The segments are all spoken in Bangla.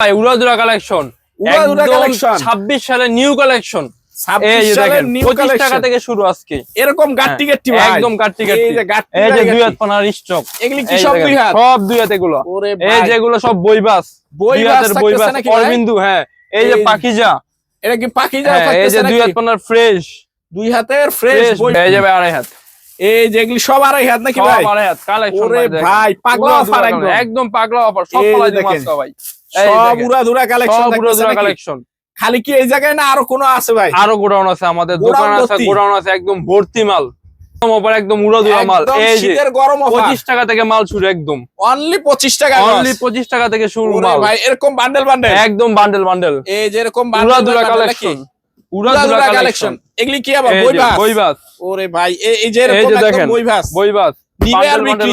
ভাই উড়াদুরা কালেকশন ছাব্বিশ সালে নিউ কালেকশন এই 26 যে সালের নিউ টাকা কালেকশন থেকে শুরু আজকে। এরকম গাট্টি গাট্টি একদম কাটটি এই কাটটি যে গাট্টি এই যে দুই হাত পানার স্টক এগুলি কি সব দুই হাত? সব দুই হাত এগুলো। এই যেগুলো সব বইবাস বই হাতের বইবাস অরবিন্দু হ্যাঁ। এই যে পাকিজা এটা কি পাখি যাওয়া হ্যাঁ এই যে দুই হাত পানার ফ্রেশ দুই হাতের ফ্রেশ এই যাবে আড়াই হাত। এই যেগুলি সব আড়াই হাত নাকি ভাই? আড়াই হাত। কালেকশন ভাই পাগলা অফার একদম। একদম পাগলা অফার সব যে ভাই। সব। কালেকশন কালেকশন খালি কি এই জায়গায় না আরও কোনো আছে ভাই? আরও গোডাউন আছে আমাদের দোকান আছে গোডাউন আছে একদম ভর্তি মাল। একদম ওপর মাল। এই শীতের গরম অফার। পঁচিশ টাকা থেকে মাল শুরু একদম। অনলি পঁচিশ টাকা অনলি পঁচিশ টাকা থেকে শুরু মাল। ভাই এরকম বান্ডেল বান্ডেল একদম বান্ডেল বান্ডেল এই যে এরকম উড়াদুরা কালেকশন উড়াদুরা কালেকশন এগুলি কি আবার? বইবাস ওরে ভাই এই যে এরকম একদম দেখেন বই ভাস বইবাস নিবেয়ার বিক্রি।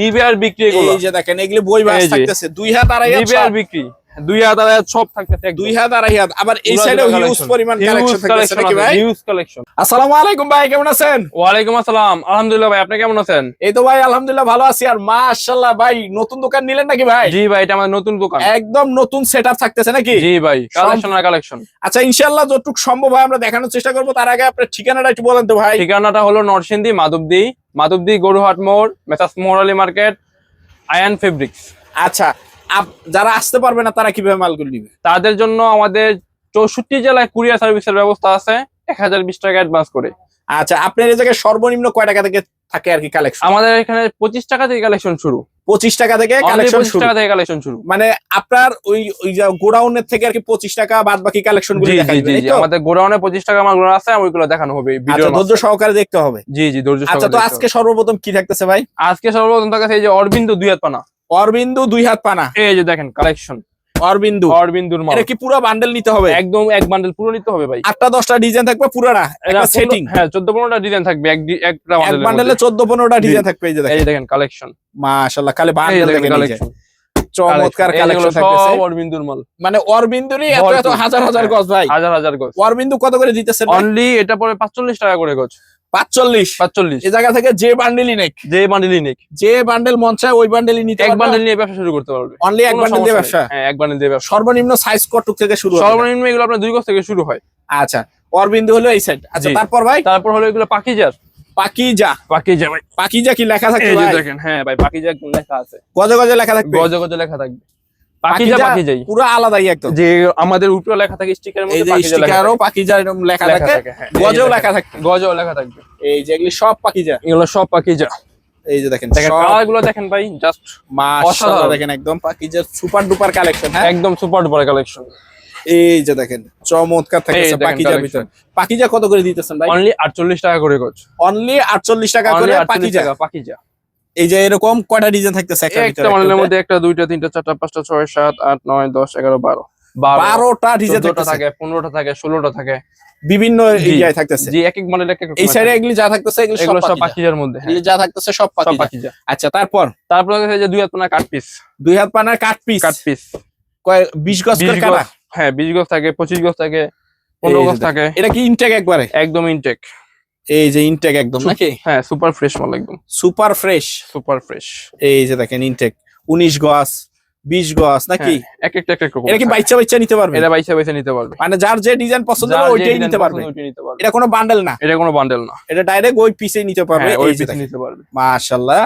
নিবেয়ার বিক্রি এই যে দেখেন এগুলো বই বাস থাকতেছে। দুই হাত আড়াই হাত নিবেয়ার। বিক্রি। দুই হাত আড়াই হাত সব থাকতেছে দুই হাত আড়াই হাত আবার এই সাইডেও হিউজ পরিমাণ কালেকশন থাকতেছে নাকি ভাই? huge collection। আসসালামু আলাইকুম ভাই কেমন আছেন? আসসালাম। আলহামদুলিল্লাহ ভাই আপনি কেমন আছেন? এই তো ভাই আলহামদুলিল্লাহ ভালো আছি। আর মাশাআল্লাহ ভাই নতুন দোকান নিলেন নাকি ভাই? জি ভাই এটা আমাদের নতুন দোকান। একদম নতুন সেটআপ থাকতেছে নাকি? জি ভাই কালেকশন আর কালেকশন আচ্ছা ইনশাআল্লাহ যতটুকু সম্ভব হয় আমরা দেখানোর চেষ্টা করব। তার আগে আপনার ঠিকানাটা একটু বলেন তো ভাই। ঠিকানাটা হলো নরসিংদী মাধবদী। মাধবদী গরুহাট মোড় মেসাস মোরালি মার্কেট আয়ান ফেব্রিক্স। আচ্ছা যারা আসতে পারবে না তারা কীভাবে মালগুলো নিবে? তাদের জন্য আমাদের চৌষট্টি জেলায় কুরিয়ার সার্ভিসের ব্যবস্থা আছে এক হাজার বিশ টাকা অ্যাডভান্স করে। আচ্ছা আপনার এই জায়গায় সর্বনিম্ন কয় টাকা থেকে থাকে আর কি কালেকশন আমাদের এখানে পঁচিশ টাকা থেকে কালেকশন শুরু। পঁচিশ টাকা থেকে কালেকশন শুরু টাকা থেকে কালেকশন শুরু। মানে আপনার ওই ওই যে গোডাউনের থেকে আর কি পঁচিশ টাকা বাদ বাকি কালেকশনগুলো? আমাদের গোডাউনে পঁচিশ টাকা মালগুলো আছে ওইগুলো দেখানো হবে আচ্ছা ধৈর্য সহকারে দেখতে হবে। জি জি ধৈর্য আচ্ছা তো আজকে সর্বপ্রথম কি থাকতেছে ভাই? আজকে সর্বপ্রথম থাকা এই যে অরবিন্দু দুই হাত পানা। অরবিন্দু দুই হাত পানা। এই যে দেখেন কালেকশন অরবিন্দু। অরবিন্দুর মাল। এটা কি পুরো বান্ডেল নিতে হবে? একদম এক বান্ডেল পুরো নিতে হবে ভাই। আটটা দশটা ডিজাইন থাকবে পুরাটা এটা একটা সেটিং হ্যাঁ চোদ্দ পনেরোটা ডিজাইন থাকবে এক একটা এক বান্ডেলে মধ্যে। চোদ্দ পনেরোটা ডিজাইন থাকবে এই যে এই দেখেন যে দেখেন কালেকশন মাশাল্লাহ খালি বান্ডেল দেখেন এই। কালেকশন চমৎকার কালেকশন থাকতেছে। সব অরবিন্দুর মাল। মানে অরবিন্দুরই এত এত হাজার হাজার গজ ভাই। হাজার হাজার গজ। অরবিন্দু কত করে দিতেছেন অনলি এটা পরে পাঁচচল্লিশ টাকা করে গজ। পাঁচচল্লিশ। পাঁচচল্লিশ। এই জায়গা থেকে যে বান্ডেলই নেই যে বান্ডেলই নিক। যে বান্ডেল মন চায় ওই বান্ডেলই নিতে এক বান্ডেল নিয়ে ব্যবসা শুরু করতে পারবে। অনলি এক বান্ডেল দিয়ে ব্যবসা? হ্যাঁ এক বান্ডেল দিয়ে ব্যবসা। সর্বনিম্ন সাইজ কটুক থেকে শুরু সর্বনিম্ন এগুলো আপনার দুই গজ থেকে শুরু হয়। আচ্ছা অরবিন্দু হলো এই সাইড আচ্ছা তারপর ভাই? তারপর হলো এগুলো পাকিজার পাকিজা। পাকিজা ভাই। পাকিজা কি লেখা দেখেন হ্যাঁ ভাই পাকিজা লেখা আছে? গজে গজে লেখা থাকবে? গজে গজে লেখা থাকবে। পাকিজা পাকিজাই পুরো আলাদাই একদম। যে আমাদের উপরে লেখা থাকে স্টিকারের এই মধ্যে যে পাকিজা স্টিকারও পাকিজা এরকম লেখা লেখা থাকে থাকে। এই যে গজেও দেখেন, লেখা থাকে। গজেও লেখা থাকবে। এই যে সব পাকিজা এগুলো সব পাকিজা এই যে দেখেন দেখেন সব দেখেন ভাই জাস্ট মাশাআল্লাহ দেখেন একদম পাকিজার সুপার ডুপার কালেকশন হ্যাঁ? একদম সুপার ডুপার কালেকশন এই যে দেখেন চমৎকার এই থাকতেছে দেখেন পাকিজার collection। ভিতর। পাকিজা কত করে দিতেছেন ভাই? অনলি 48 টাকা করে গজ অনলি 48 টাকা করে 48 পাকিজা টাকা পাকিজা এই যে এরকম কয়টা ডিজাইন থাকতেছে একটা একটা মডেলের মধ্যে একটা দুইটা তিনটা চারটা পাঁচটা ছয় সাত আট নয় দশ এগারো বারো। বারো। বারোটা ডিজাইন থাকে পনেরোটা থাকে ষোলোটা থাকে। বিভিন্ন এরিয়ায় থাকতেছে। জি এক এক মডেল এক এক এই সাইডে। এগুলি যা থাকতেছে এগুলি সব সব পাখিজার মধ্যে হ্যাঁ, এগুলি যা থাকতেছে সব পাখিজা আচ্ছা তারপর? তারপর আছে যে দুই হাত পানা কাট পিস দুই হাত পানার কাট পিস কাট পিস কয় 20 গজ বিশ করে কাটা হ্যাঁ বিশ গজ থাকে পঁচিশ গজ থাকে পনেরো এই যে গজ থাকে। এটা কি ইনটেক একবারে? একদম ইনটেক এই যে ইনটেক একদম নাকি? হ্যাঁ সুপার ফ্রেশ মাল একদম। সুপার ফ্রেশ সুপার ফ্রেশ এই যে দেখেন ইনটেক 19 গজ 20 গজ নাকি? এক একটা এক রকম এটা কি বাইচা বাইচা নিতে পারবে? এটা বাইসা বাইসা নিতে পারবে। মানে যার যে ডিজাইন পছন্দ হবে ওইটাই নিতে পারবে। পারবে। এটা কোনো বান্ডেল না? এটা কোনো বান্ডেল না। এটা ডাইরেক্ট ওই পিসে নিতে পারবে। হ্যাঁ, ওই এই যে পিস। নিতে পারবে। মাশাআল্লাহ।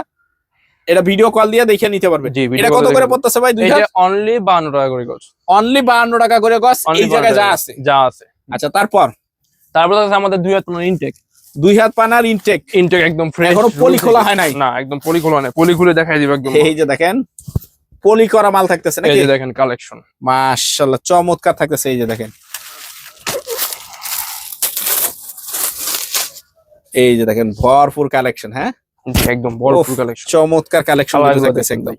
এটা ভিডিও কল দিয়ে দেখে নিতে পারবে। এটা কত করে পড়তেছে ভাই দুই এটা অনলি 52 টাকা করে গজ। অনলি 52 টাকা করে গজ এই জায়গায় যা আছে। যা আছে। আচ্ছা তারপর? তারপর আছে আমাদের দুই হাত ইনটেক দুই হাত পানার ইনটেক ইনটেক একদম ফ্রেশ এখনও পলি খোলা হয় নাই। না একদম পলি খোলা নাই। পলি খুলে দেখাই দিব একদম। এই যে দেখেন পলি করা মাল থাকতেছে এই নাকি? যে দেখেন কালেকশন মাশাআল্লাহ চমৎকার থাকতেছে এই যে দেখেন। এই যে দেখেন ভরপুর কালেকশন হ্যাঁ? একদম ভরপুর কালেকশন চমৎকার কালেকশন থাকতেছে একদম।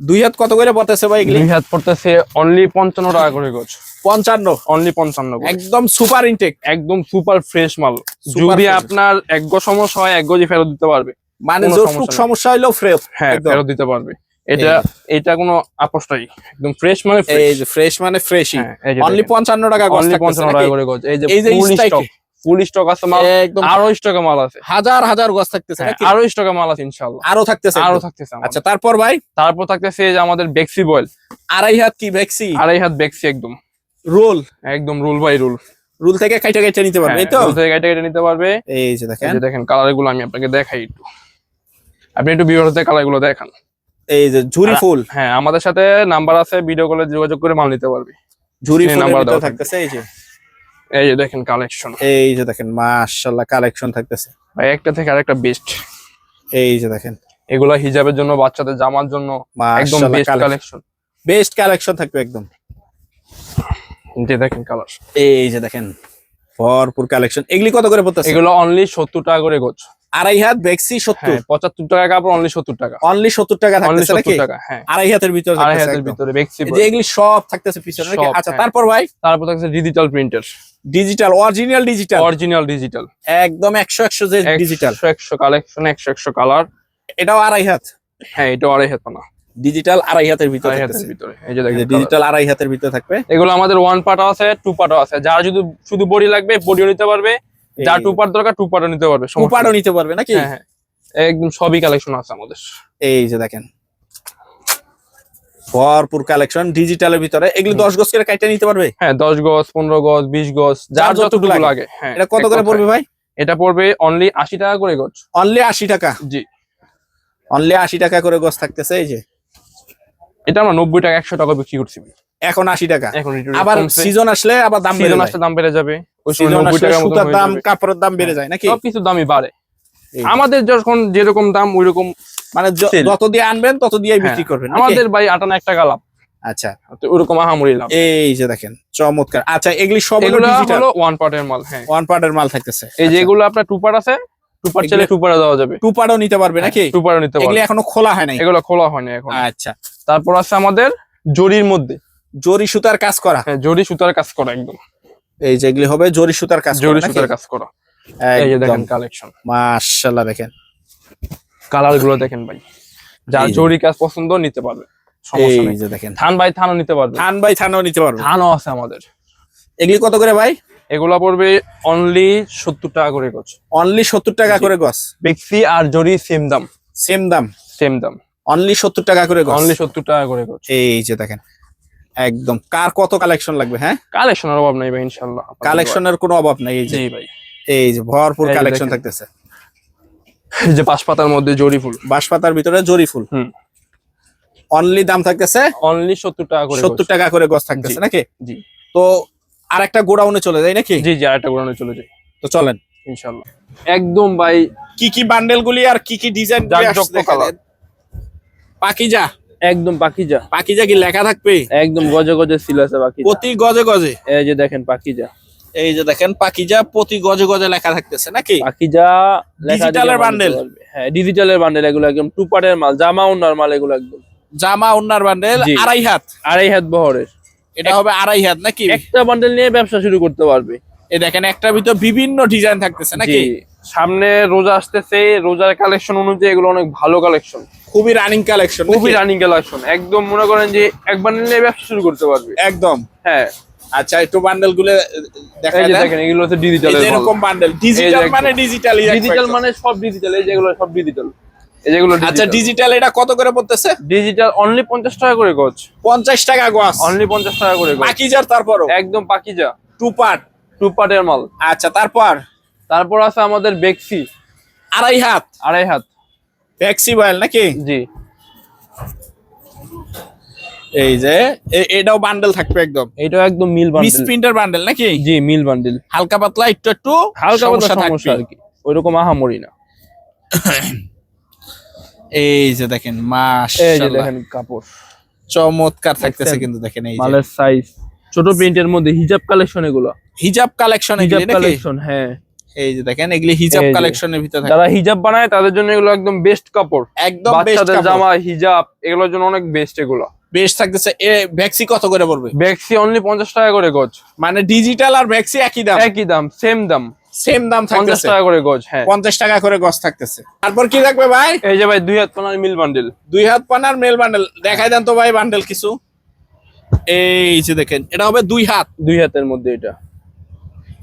দুই হাত কত করে পড়তেছে ভাই দুই হাত পড়তেছে অনলি 55 টাকা করে গজ। পঞ্চান্ন? অনলি পঞ্চান্ন একদম সুপার ইনটেক একদম সুপার ফ্রেশ মাল। যদি আপনার এক গজ সমস্যা হয় এক গজই ফেরত দিতে পারবে। মানে যতটুক সমস্যা। হইলেও ফ্রেশ হ্যাঁ ফেরত দিতে পারবে। এটা এটা কোনো আপোষ নাই। একদম ফ্রেশ মানে এই যে ফ্রেশ মানে ফ্রেশই হ্যাঁ, অনলি পঞ্চান্ন টাকা গজ অনলি পঞ্চান্ন টাকা করে গজ। এই যে এই যে স্টক ফুল স্টক আছে মাল একদম। আরও স্টকে মাল আছে। হাজার হাজার গছ থাকতেছে হ্যাঁ, আরও স্টকে মাল আছে ইনশাল্লাহ আরও থাকতেছে? আরও। থাকতেছে। আচ্ছা তারপর ভাই? তারপর থাকতেছে যে আমাদের বেক্সি বয়েল আড়াই হাত কি ভ্যাক্সি আড়াই হাত বেক্সি একদম। রোল? একদম রুল বাই রুল। রুল থেকে কাইটা কাইটা নিতে পারবে এই তো? রুল থেকে কেটে কেটে নিতে পারবে। এই যে এই দেখেন যে দেখেন কালারগুলো আমি আপনাকে দেখাই একটু। আপনি একটু ভিডিওতে কালারগুলো দেখান। এই যে ঝুরি ফুল? হ্যাঁ আমাদের সাথে নাম্বার আছে ভিডিও কলে যোগাযোগ করে মাল নিতে পারবে। ঝুরি এই ফুলের নাম্বার দেওয়া থাকতেছে এই যে। এই যে দেখেন কালেকশন এই যে দেখেন মাশাআল্লাহ কালেকশন থাকতেছে। ভাই একটা থেকে আরেকটা বেস্ট এই যে দেখেন। এগুলা হিজাবের জন্য বাচ্চাদের জামার জন্য একদম বেস্ট কালেকশন বেস্ট কালেকশন থাকবে একদম। যে দেখেন কালার এই যে দেখেন। ভরপুর কালেকশন এগুলি কত করে পড়তেছে? এগুলো অনলি সত্তর টাকা করে গোছ। আড়াই হাত ভ্যাক্সি সত্তর। হ্যাঁ পঁচাত্তর টাকা কাপড় অনলি সত্তর টাকা। অনলি সত্তর টাকা থাকতেছে নাকি? হ্যাঁ। আড়াই হাতের ভিতরে আড়াই হাতের ভিতরে বেক্সি এগুলি সব থাকতেছে পিছনে আচ্ছা হ্যাঁ। তারপর ভাই? তারপর থাকছে digital printer digital original digital original digital একদম একশো একশো যে ডিজিটাল একশো একশো কালেকশন একশো একশো কালার এটাও আড়াই হাত? হ্যাঁ এটাও আড়াই হাত না। ডিজিটাল আড়াই হাতের ভিতরে হাতের ভিতরে এই যে দেখেন ডিজিটাল আড়াই হাতের ভিতরে থাকবে। এগুলো আমাদের ওয়ান পার্টও আছে টু পার্টও আছে। যার যদি শুধু বডি লাগবে বডিও নিতে পারবে। যার টু পার্ট দরকার টু পার্টও নিতে পারবে সমস্যা উপারও নিতে পারবে নাকি? হ্যাঁ হ্যাঁ। একদম সবই কালেকশন আছে আমাদের। এই যে দেখেন। ভরপুর কালেকশন ডিজিটালের ভিতরে। এগুলি দশ গজ করে কাইটা নিতে পারবে? হ্যাঁ দশ গজ পনেরো গজ বিশ গজ যার যতটুকু লাগে। হ্যাঁ এটা কত করে পড়বে ভাই? এটা পড়বে অনলি আশি টাকা করে গজ। অনলি আশি টাকা? জি। অনলি আশি টাকা করে গজ থাকতেছে এই যে। এটা আমরা নব্বই টাকা একশো টাকা বিক্রি করছি। এখন আশি টাকা। এখন আবার সিজন আসলে আবার দাম সিজন আসলে দাম বেড়ে যাবে। ওই সময় সিজন আসলে সুতার দাম কাপড়ের দাম বেড়ে যায় নাকি? সব কিছু দামই বাড়ে। আমাদের যখন যেরকম দাম ওই রকম মানে যত দিয়ে আনবেন তত দিয়ে বিক্রি হ্যাঁ, করবেন আমাদের ভাই আটানা এক টাকা লাভ আচ্ছা ওরকম আহামরি লাভ এই যে দেখেন চমৎকার। আচ্ছা এগুলি সব এগুলো হলো ওয়ান পার্টের মাল হ্যাঁ। ওয়ান পার্টের মাল থাকতেছে। এই যেগুলো আপনার টু পার্ট আছে টু পার্ট চাইলে এগুলো- দেওয়া যাবে। টু পার্টও নিতে পারবে নাকি? টু পার্টে নিতে এগুলি পারবে। এখনও খোলা হয় নাই। এগুলো খোলা হয়নি এখন। আচ্ছা। তারপর আছে আমাদের জরির মধ্যে। জরি সুতার কাজ করা। হ্যাঁ জরি সুতার কাজ করা একদম। এই যেগুলি হবে জরি সুতার কাজ জরি সুতার কাজ করা। এই যে দেখেন কালেকশন মাশাআল্লাহ দেখেন। কালারগুলো দেখেন ভাই। যে। জরি কাজ পছন্দ নিতে পারবে। সমস্যা এই নেই। যে দেখেন। থান ভাই থানও নিতে পারবে। থান বাই থানও নিতে পারবে। থানও আছে আমাদের। এগুলি কত করে ভাই? এগুলা পড়বে অনলি সত্তর টাকা করে গছ। অনলি সত্তর টাকা করে গছ। বেক্সি আর জরি সেম দাম। সেম দাম। সেম দাম। অনলি সত্তর টাকা করে অনলি সত্তর টাকা করে এই যে দেখেন একদম। কার কত কালেকশন লাগবে হ্যাঁ? কালেকশনের অভাব নাই ভাই ইনশাল্লাহ কালেকশনের কোনো অভাব নাই এই যে। ভাই। এই যে ভরপুর কালেকশন থাকতেছে। যে পাঁচ পাতার মধ্যে জরি ফুল। বাঁশপাতার ভিতরে জরি ফুল। অনলি দাম থাকতেছে অনলি সত্তর টাকা করে সত্তর টাকা করে গছ থাকতেছে নাকি? জি। তো আর একটা গোডাউনে চলে যায় নাকি? জি জি আরেকটা ঘোরানো চলে যাই। তো চলেন। ইনশাল্লাহ একদম ভাই কি কি বান্ডেল গুলি আর কি কি ডিজাইন। পাকিজা? একদম পাকিজা। পাকিজা কি লেখা থাকবে? একদম গজে গজে সিল আছে পাকিজা। প্রতি গজে গজে? এই যে দেখেন পাকিজা। এই যে দেখেন পাকিজা প্রতি গজে গজে লেখা থাকতেছে নাকি? পাকিজা? নিতে পারবে। হ্যাঁ ডিজিটালের বান্ডেল এগুলো একদম টু পার্টের মাল জামা উন্নার মাল এগুলো একদম। জামা উন্নার বান্ডেল আড়াই হাত। আড়াই হাত বহরের। এটা হবে আড়াই হাত নাকি? একটা বান্ডেল নিয়ে ব্যবসা শুরু করতে পারবে। এই দেখেন একটা ভিতর বিভিন্ন ডিজাইন থাকতেছে নাকি? সামনে রোজা আসতেছে রোজার কালেকশন অনুযায়ী এগুলো অনেক ভালো কালেকশন খুবই রানিং কালেকশন খুবই রানিং কালেকশন একদম মনে করেন যে এক বান্ডেল নিয়ে ব্যবসা শুরু করতে পারবে। একদম। হ্যাঁ। আচ্ছা একটু বান্ডেলগুলো দেখেন এগুলো হচ্ছে ডিজিটাল এরকম বান্ডেল ডিজিটাল মানে ডিজিটাল ডিজিটাল মানে সব ডিজিটাল এই যেগুলো সব ডিজিটাল যেগুলো আচ্ছা ডিজিটাল এটা কত করে পড়তেছে? ডিজিটাল অনলি পঞ্চাশ টাকা করে গজ। পঞ্চাশ টাকা গছ অনলি পঞ্চাশ টাকা করে গজ। পাকিজার তারপরও? একদম পাকিজা। টু পার্ট টু পার্টের মাল। আচ্ছা তারপর? তারপর আছে আমাদের বেক্সি আড়াই হাত। আড়াই হাত। ফ্লেক্সিবল নাকি? জি। এই যে এটাও বান্ডেল থাকবে একদম। এটাও একদম মিল মিস বান্ডেল প্রিন্টার বান্ডেল নাকি? জি মিল বান্ডেল হালকা পাতলা একটু একটু হালকা পাতলা সমস্যা আর কি। ওইরকম আহামরি না। এই যে দেখেন এই যে দেখেন কাপড়। চমৎকার থাকতেছে কিন্তু দেখেন এই যে। মালের সাইজ ছোট প্রিন্টের মধ্যে হিজাব কালেকশন এগুলো। হিজাব কালেকশন হিজাব কালেকশন হ্যাঁ। এই যে দেখেন এগুলি হিজাব কালেকশনের ভিতরে থাকে। যারা হিজাব বানায় তাদের জন্য এগুলো একদম বেস্ট কাপড়। একদম বাচ্চাদের জামা হিজাব এগুলোর জন্য অনেক বেস্ট এগুলো। বেস্ট থাকতেছে এ ভ্যাক্সি কত করে পড়বে? বেক্সি অনলি পঞ্চাশ টাকা করে গজ। মানে ডিজিটাল আর ভ্যাক্সি একই দাম? একই দাম সেম দাম। সেম দাম থাকতেছে। টাকা করে গজ হ্যাঁ। পঞ্চাশ টাকা করে গছ থাকতেছে। তারপর কি থাকবে ভাই? এই যে ভাই দুই হাত পানার মিল বান্ডিল দুই হাত পানার মেল বান্ডেল দেখাই দেন তো ভাই বান্ডেল কিছু। এই যে দেখেন এটা হবে দুই হাত। দুই হাতের মধ্যে এটা।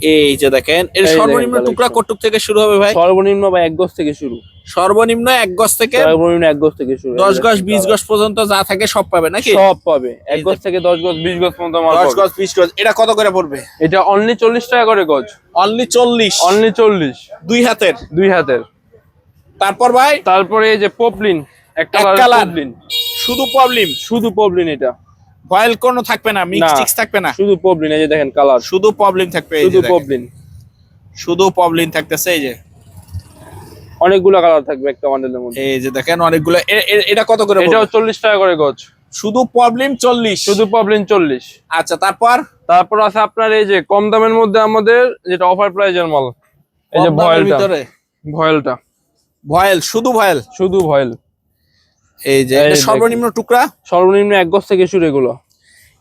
এই যে দেখেন এর সর্বনিম্ন। টুকরা কটুক থেকে শুরু হবে ভাই? সর্বনিম্ন বা এক গজ থেকে শুরু। সর্বনিম্ন এক গজ থেকে সর্বনিম্ন এক গজ থেকে শুরু। দশ গজ বিশ গজ পর্যন্ত যা থাকে সব পাবে নাকি? সব পাবে। এক গজ থেকে দশ গজ বিশ গজ পর্যন্ত মাল দশ। গজ বিশ গজ এটা কত করে পড়বে? এটা অনলি চল্লিশ টাকা করে গজ। অনলি চল্লিশ। অনলি চল্লিশ। দুই হাতের? দুই হাতের। তারপর ভাই? তারপরে এই যে পপলিন একটা এক কালার। পপলিন শুধু প্রবলেম শুধু পপলিন এটা। ভয়েল কোনো থাকবে না মিক্স টিক্স থাকবে না। শুধু পপলিন এই যে দেখেন কালার শুধু প্রবলেম থাকবে এই যে শুধু। পপলিন শুধু প্রবলেম থাকতেছে এই যে। অনেকগুলো কালার থাকবে একটা বান্ডেলের মধ্যে। এই যে দেখেন অনেকগুলো। এটা কত করে পড়বে? চল্লিশ টাকা করে গজ। শুধু প্রবলেম চল্লিশ। শুধু পপলিন চল্লিশ। আচ্ছা তারপর? তারপর আছে আপনার এই যে কম দামের মধ্যে আমাদের যেটা অফার প্রাইজের মাল। এই যে ভয়েলটা। ভয়েলটা। ভয়েল শুধু ভয়েল? শুধু ভয়েল। এই যে। সর্বনিম্ন টুকরা? সর্বনিম্ন এক গজ থেকে শুরু এগুলো।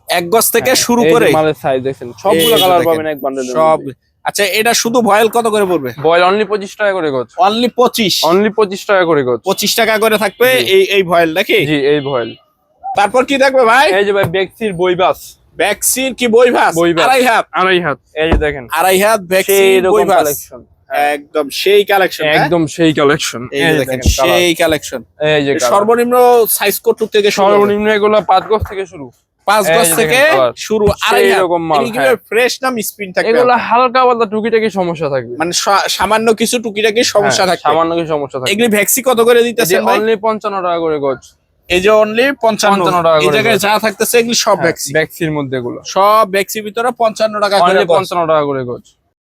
এক গজ থেকে হ্যাঁ, শুরু করে মালের সাইজ দেখেন সবগুলো কালার পাবেন এক বান্ডেলের সব আচ্ছা এটা শুধু ভয়েল কত করে পড়বে? বয়েল অনলি পঁচিশ টাকা করে গজ। অনলি পঁচিশ? অনলি পঁচিশ টাকা করে গজ। পঁচিশ টাকা করে থাকবে এই এই ভয়েল নাকি? জি এই ভয়েল তারপর কি থাকবে ভাই? এই যে ভাই বেক্সির বইবাস ভ্যাকসিন কি বই ভাস বইভাস। আড়াই হাত। আড়াই হাত। এই যে দেখেন। আড়াই হাত সেই ভ্যাকসিন বই ভাস কালেকশন একদম সেই কালেকশন একদম সেই কালেকশন এই দেখেন সেই কালেকশন এই যে সর্বনিম্ন সাইজ কত থেকে সর্বনিম্ন এগুলো পাঁচ গজ থেকে শুরু। পাঁচ গজ থেকে শুরু। সেই হাত রকম মাল, হ্যাঁ। ফ্রেশ না স্পিন থাকবে? এগুলো হালকা পাতলা টুকিটাকি সমস্যা থাকবে। মানে সামান্য কিছু টুকিটাকি সমস্যা হ্যাঁ, থাকবে। সামান্য কিছু সমস্যা থাকবে। এগুলি ভ্যাকসি কত করে দিতেছেন ভাই? অনলি পঞ্চান্ন টাকা করে গজ। এই যে অনলি পঞ্চান্ন। 55 টাকা এই জায়গায় যা থাকতেছে এগুলি সব ভ্যাকসি ব্যাক্সির মধ্যে এগুলো। সব ভ্যাকসি ভিতরে পঞ্চান্ন টাকা করে অনলি গজ। পঞ্চান্ন টাকা করে গজ।